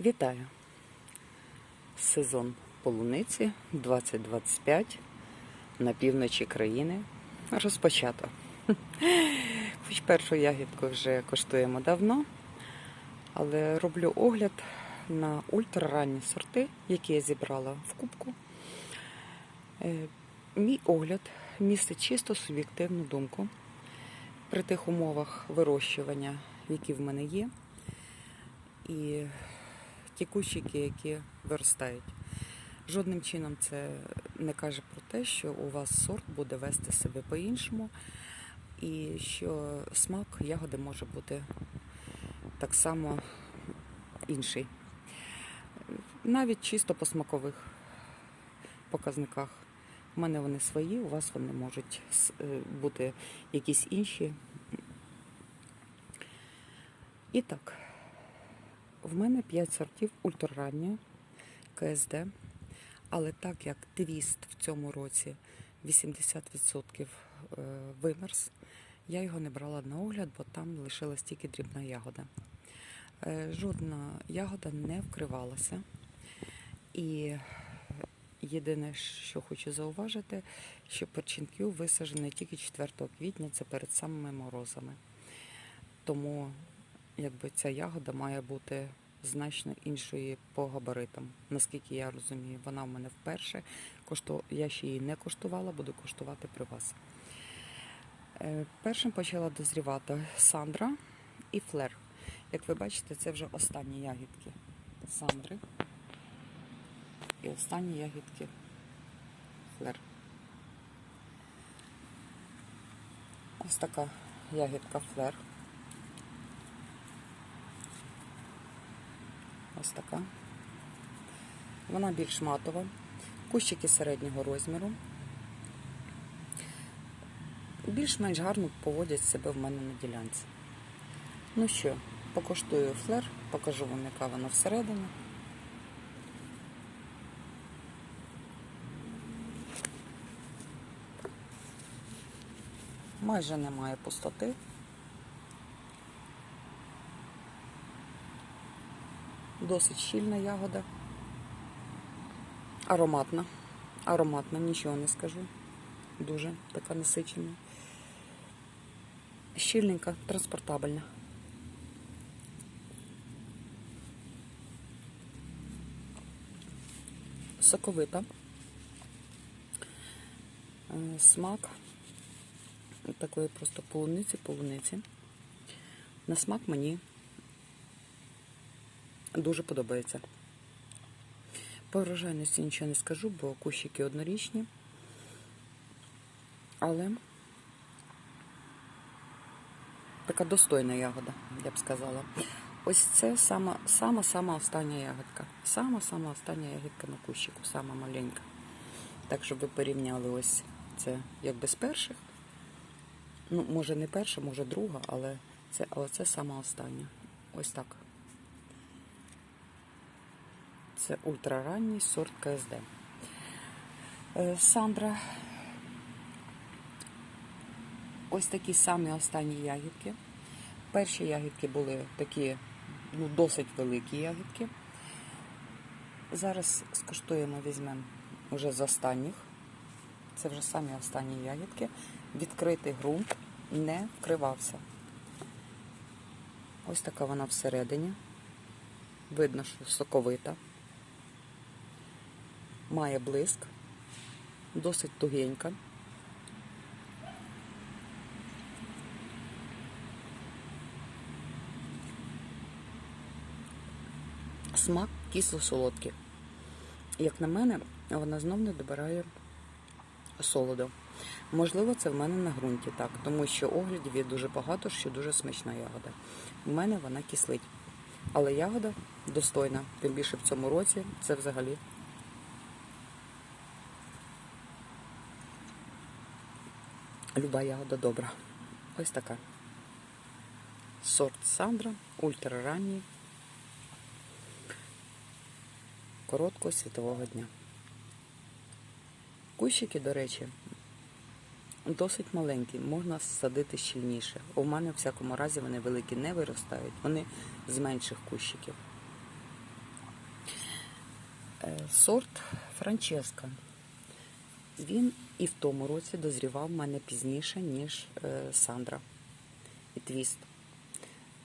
Вітаю! Сезон полуниці 2025 на півночі країни розпочато. Хоч першу ягідку вже коштуємо давно, але роблю огляд на ультраранні сорти, які я зібрала в кубку. Е, Мій огляд містить чисто суб'єктивну думку при тих умовах вирощування, які в мене є. І ті кущики, які виростають. Жодним чином це не каже про те, що у вас сорт буде вести себе по-іншому, і що смак ягоди може бути так само інший. Навіть чисто по смакових показниках. У мене вони свої, у вас вони можуть е, бути якісь інші. І так, в мене 5 сортів ультраранньої КСД, але так як твіст в цьому році 80% е, вимерз, я його не брала на огляд, бо там лишилась тільки дрібна ягода. Е, Жодна ягода не вкривалася. І єдине, що хочу зауважити, що перчинків висаджений тільки 4 квітня, це перед самими морозами. Тому якби ця ягода має бути значно іншої по габаритам. Наскільки я розумію, вона в мене вперше. Я ще її не коштувала, буду коштувати при вас. Е, Першим почала дозрівати Сандра і Флер. Як ви бачите, це вже останні ягідки Сандри. І останні ягідки Флер. Ось така ягідка Флер. Ось така. Вона більш матова. Кущики середнього розміру. Більш-менш гарно поводять себе в мене на ділянці. Ну що, покоштую флер, покажу вам, яка вона всередині. Майже немає пустоти. Досить щільна ягода. Ароматна. Ароматна, нічого не скажу. Дуже така насичена. Щільненька, транспортабельна. Соковита. Е, Смак такої просто полуниці, полуниці. На смак мені дуже подобається. По врожайності нічого не скажу, бо кущики однорічні. Але така достойна ягода, я б сказала. Ось це сама, сама, сама остання ягодка. Сама, сама остання ягідка на кущику, сама маленька. Так, щоб ви порівняли ось це якби з перших. Ну, може не перша, може друга, але це, але це сама остання. Ось так. Це ультраранній сорт КСД. Е, Сандра. Ось такі самі останні ягідки. Перші ягідки були такі ну, досить великі ягідки. Зараз скуштуємо, візьмемо вже з останніх. Це вже самі останні ягідки. Відкритий ґрунт не вкривався. Ось така вона всередині. Видно, що соковита. Має блиск, досить тугенька. Смак кисло-солодкий. Як на мене, вона знов не добирає солоду. Можливо, це в мене на ґрунті так, тому що оглядів є дуже багато, що дуже смачна ягода. У мене вона кислить. Але ягода достойна, тим більше в цьому році це взагалі. Люба ягода добра. Ось така. Сорт Сандра, ультраранній, короткого світового дня. Кущики, до речі, досить маленькі, можна садити щільніше. У мене, в всякому разі, вони великі не виростають, вони з менших кущиків. Е, Сорт Франческа. Він і в тому році дозрівав в мене пізніше, ніж е, Сандра і Твіст.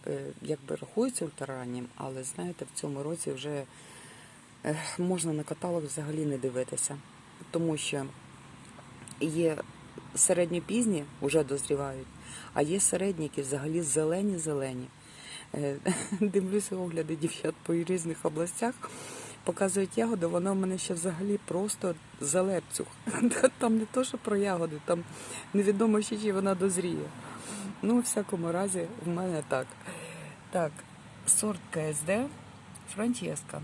Е, Якби рахується ультрараннім, але знаєте, в цьому році вже е, можна на каталог взагалі не дивитися, тому що є середньопізні, вже дозрівають, а є середні, які взагалі зелені-зелені. Дивлюся огляди дівчат по різних областях. Показують ягоди, вона в мене ще взагалі просто залепцюх. Там не то, що про ягоди, там невідомо ще чи вона дозріє. Ну, у всякому разі, в мене так. Так, сорт КСД Франческа.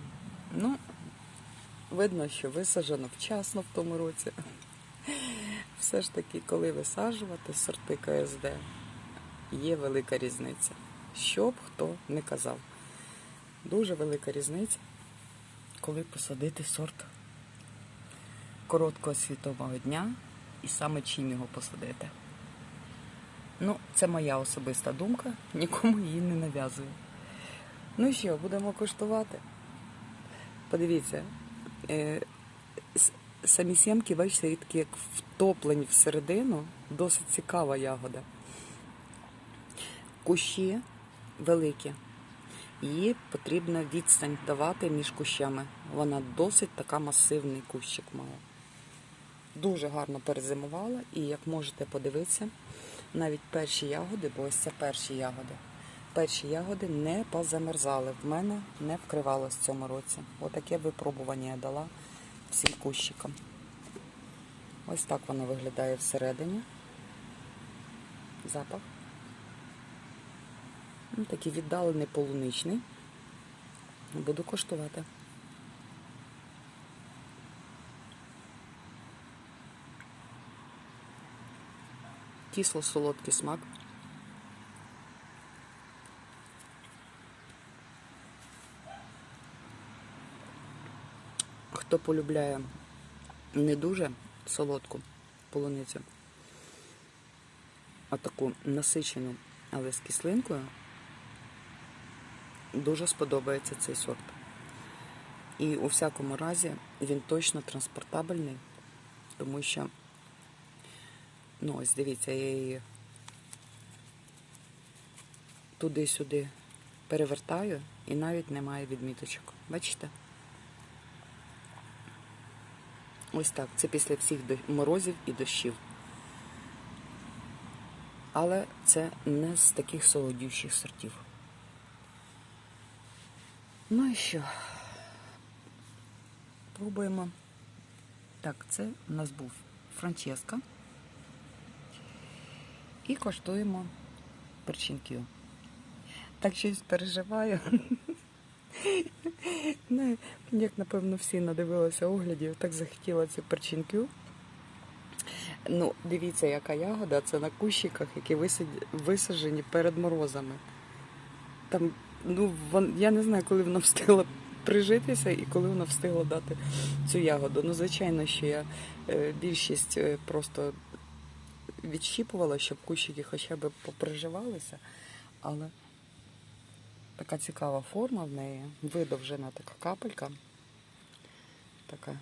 Ну, видно, що висаджено вчасно в тому році. Все ж таки, коли висаджувати сорти КСД, є велика різниця. Що б хто не казав. Дуже велика різниця, коли посадити сорт короткого світового дня і саме чим його посадити. Ну, це моя особиста думка, нікому її не нав'язую. Ну що, будемо куштувати? Подивіться, е, самі сімки, бачите, такі як втоплені всередину, досить цікава ягода. Кущі великі. Її потрібно відстань давати між кущами. Вона досить така масивний кущик має. Дуже гарно перезимувала, і як можете подивитися, навіть перші ягоди, бо ось це перші ягоди. Перші ягоди не позамерзали. В мене не вкривалось в цьому році. Отаке випробування я дала всім кущикам. Ось так воно виглядає всередині. Запах. Ну, такий віддалений полуничний. Буду коштувати. Кисло-солодкий смак. Хто полюбляє не дуже солодку полуницю, а таку насичену, але з кислинкою, дуже сподобається цей сорт. І у всякому разі він точно транспортабельний, тому що, ну ось дивіться, я її туди-сюди перевертаю і навіть немає відміточок. Бачите? Ось так. Це після всіх морозів і дощів. Але це не з таких солодючих сортів. Ну і що? Пробуємо. Так, це у нас був Франческа. І коштуємо перчинків. Так щось переживаю. Ну, як напевно всі надивилися оглядів, так захотіла цю перчинкю. Ну, дивіться, яка ягода, це на кущиках, які висаджені перед морозами. Там, ну, вон, я не знаю, коли вона встигла прижитися і коли вона встигла дати цю ягоду. Ну, звичайно, що я е, більшість е, просто відщіпувала, щоб кущики хоча б поприживалися, але така цікава форма в неї, видовжена така капелька. Така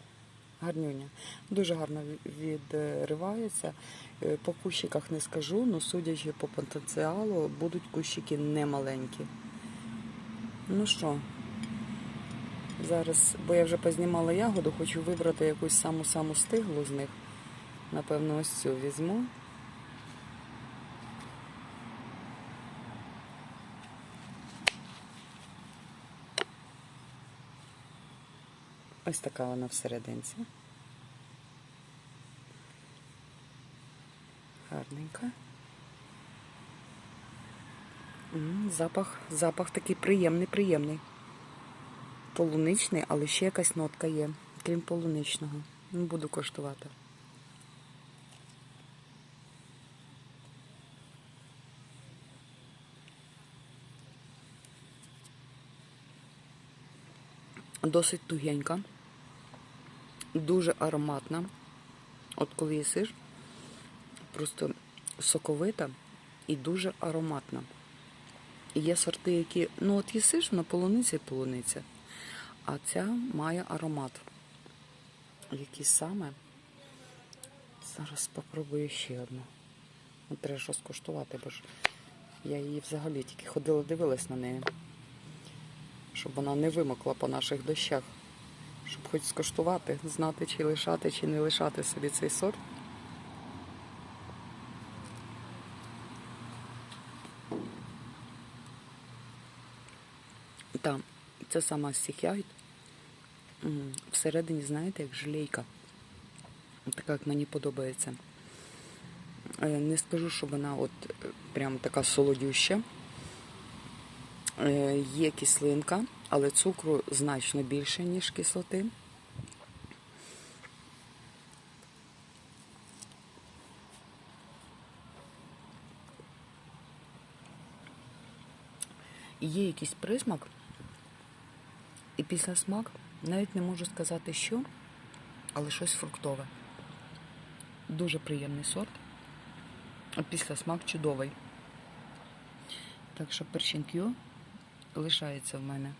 гарнюня. Дуже гарно відривається. Е, По кущиках не скажу, але судячи по потенціалу, будуть кущики немаленькі. Ну що, зараз, бо я вже познімала ягоду, хочу вибрати якусь саму-саму стиглу з них. Напевно, ось цю візьму. Ось така вона всерединці. Гарненька. Запах, запах такий приємний, приємний. Полуничний, але ще якась нотка є, крім полуничного. Ну, буду коштувати. Досить тугенька, дуже ароматна. От коли їсиш, просто соковита і дуже ароматна. Є сорти, які, ну от їсиш, на полуниця і полуниця. А ця має аромат. Який саме? Зараз спробую ще одну. Ну, треба ж скуштувати, бо ж я її взагалі тільки ходила, дивилась на неї. Щоб вона не вимокла по наших дощах. Щоб хоч скуштувати, знати, чи лишати, чи не лишати собі цей сорт. Та, це сама з. Всередині, знаєте, як желейка. Така, як мені подобається. Е, Не скажу, що вона от прям така солодюща. Е, Є кислинка, але цукру значно більше, ніж кислоти. Є якийсь присмак, після смак навіть не можу сказати, що, але щось фруктове. Дуже приємний сорт. А після смак чудовий. Так що перчинкю лишається в мене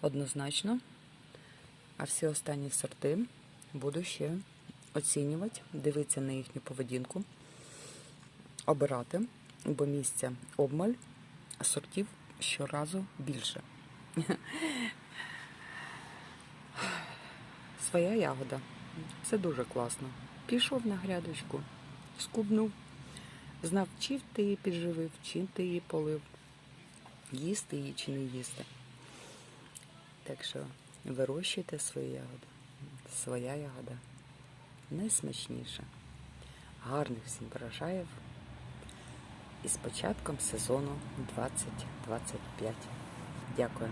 однозначно. А всі останні сорти буду ще оцінювати, дивитися на їхню поведінку, обирати, бо місця обмаль, сортів щоразу більше. Своя ягода. Це дуже класно. Пішов на грядочку, скубнув, знав, чи ти її підживив, чи ти її полив, їсти її чи не їсти. Так що вирощуйте свою ягоду. Своя ягода найсмачніша. Гарних всім врожаїв і з початком сезону 2025. Дякую.